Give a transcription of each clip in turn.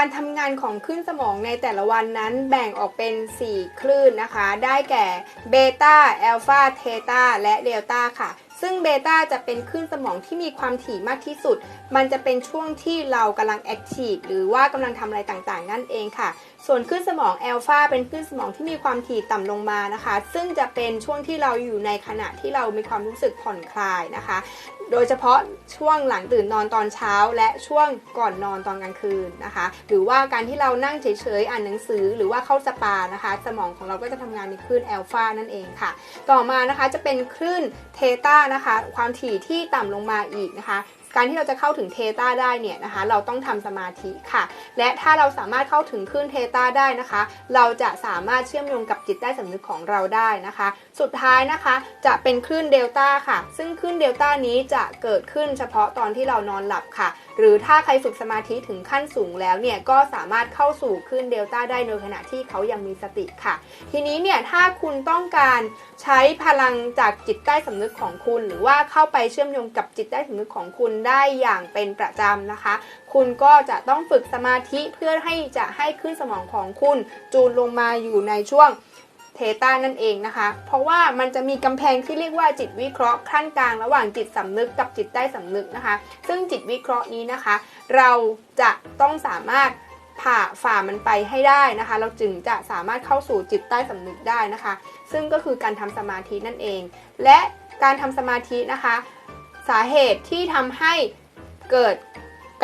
การทำงานของคลื่นสมองในแต่ละวันนั้นแบ่งออกเป็น 4 คลื่นนะคะ ได้แก่เบต้าแอลฟาเทต้าและเดลต้าค่ะซึ่งเบต้าจะเป็นคลื่นสมองที่มีความถี่มากที่สุด มันจะเป็นช่วงที่เรากำลังแอคทีฟหรือว่ากำลังทำอะไรต่างๆ นั่นเองค่ะ ส่วนคลื่นสมองแอลฟาเป็นคลื่นสมองที่มีความถี่ต่ำลงมานะคะ ซึ่งจะเป็นช่วงที่เราอยู่ในขณะที่เรามีความรู้สึกผ่อนคลายนะคะ โดยเฉพาะช่วงหลังตื่นนอนตอนเช้า และช่วงก่อนนอนตอนกลางคืนนะคะ หรือว่าการที่เรานั่งเฉยๆอ่านหนังสือหรือว่าเข้าสปานะคะ สมองของเราก็จะทำงานในคลื่นแอลฟานั่นเองค่ะ ต่อมานะคะจะเป็นคลื่นเทต้านะคะ ความถี่ที่ต่ำลงมาอีกนะคะการที่เราจะเข้าถึงเทตาได้เนี่ยนะคะ เราต้องทำสมาธิค่ะ และถ้าเราสามารถเข้าถึงคลื่นเทตาได้นะคะ เราจะสามารถเชื่อมโยงกับจิตใต้สำนึกของเราได้นะคะ สุดท้ายนะคะจะเป็นคลื่นเดลต้าค่ะ ซึ่งคลื่นเดลต้านี้จะเกิดขึ้นเฉพาะตอนที่เรานอนหลับค่ะ หรือถ้าใครฝึกสมาธิถึงขั้นสูงแล้วเนี่ยก็สามารถเข้าสู่คลื่นเดลต้าได้ในขณะที่เขายังมีสติค่ะ ทีนี้เนี่ยถ้าคุณต้องการใช้พลังจากจิตใต้สำนึกของคุณ หรือว่าเข้าไปเชื่อมโยงกับจิตใต้สำนึกของคุณได้อย่างเป็นประจำนะคะ คุณก็จะต้องฝึกสมาธิเพื่อให้จะให้ขึ้นสมองของคุณ จูนลงมาอยู่ในช่วงเทตานั่นเองนะคะ เพราะว่ามันจะมีกำแพงที่เรียกว่าจิตวิเคราะห์ขั้นกลางระหว่างจิตสำนึกกับจิตใต้สำนึกนะคะ ซึ่งจิตวิเคราะห์นี้นะคะ เราจะต้องสามารถผ่าฝ่ามันไปให้ได้นะคะ เราจึงจะสามารถเข้าสู่จิตใต้สำนึกได้นะคะ ซึ่งก็คือการทำสมาธินั่นเอง และการทำสมาธินะคะ สาเหตุที่ทำให้เกิด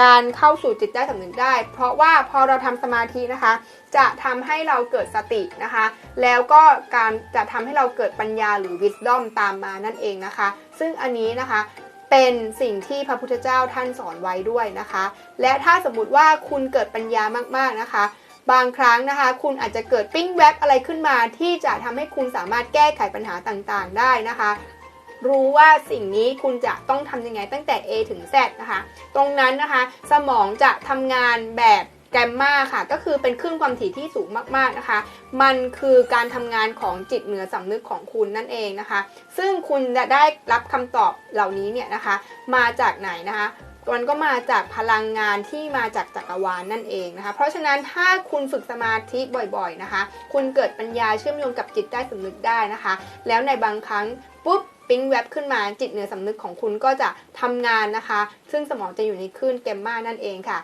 การเข้าสู่จิตใต้สำนึกได้ เพราะว่าพอเราทำสมาธินะคะ จะทำให้เราเกิดสตินะคะ แล้วก็การจะทำให้เราเกิดปัญญาหรือ wisdom ตามมานั่นเองนะคะ ซึ่งอันนี้นะคะเป็นสิ่งที่พระพุทธเจ้าท่านสอนไว้ด้วยนะคะ และถ้าสมมติว่าคุณเกิดปัญญามากๆนะคะ บางครั้งนะคะ คุณอาจจะเกิดปิ้งแวบอะไรขึ้นมาที่จะทำให้คุณสามารถแก้ไขปัญหาต่างๆ ได้นะคะ รู้ว่าสิ่งนี้คุณจะต้องทำยังไงตั้งแต่ A ถึง Z นะคะ ตรงนั้นนะคะ สมองจะทำงานแบบแกมมาค่ะ ก็คือเป็นคลื่นความถี่ที่สูงมากๆนะคะ มันคือการทำงานของจิตเหนือสำนึกของคุณนั่นเองนะคะ ซึ่งคุณจะได้รับคำตอบเหล่านี้เนี่ยนะคะ มาจากไหนนะคะมันก็มาจากพลังงานที่มาจากจักรวาลนั่นเองนะคะ เพราะฉะนั้นถ้าคุณฝึกสมาธิบ่อยๆนะคะ คุณเกิดปัญญาเชื่อมโยงกับจิตใต้สำนึกได้นะคะ แล้วในบางครั้งปุ๊บ ปิ๊งแวบขึ้นมาจิตเหนือสำนึกของคุณก็จะทำงานนะคะ ซึ่งสมองจะอยู่ในคลื่นแกมมานั่นเองค่ะ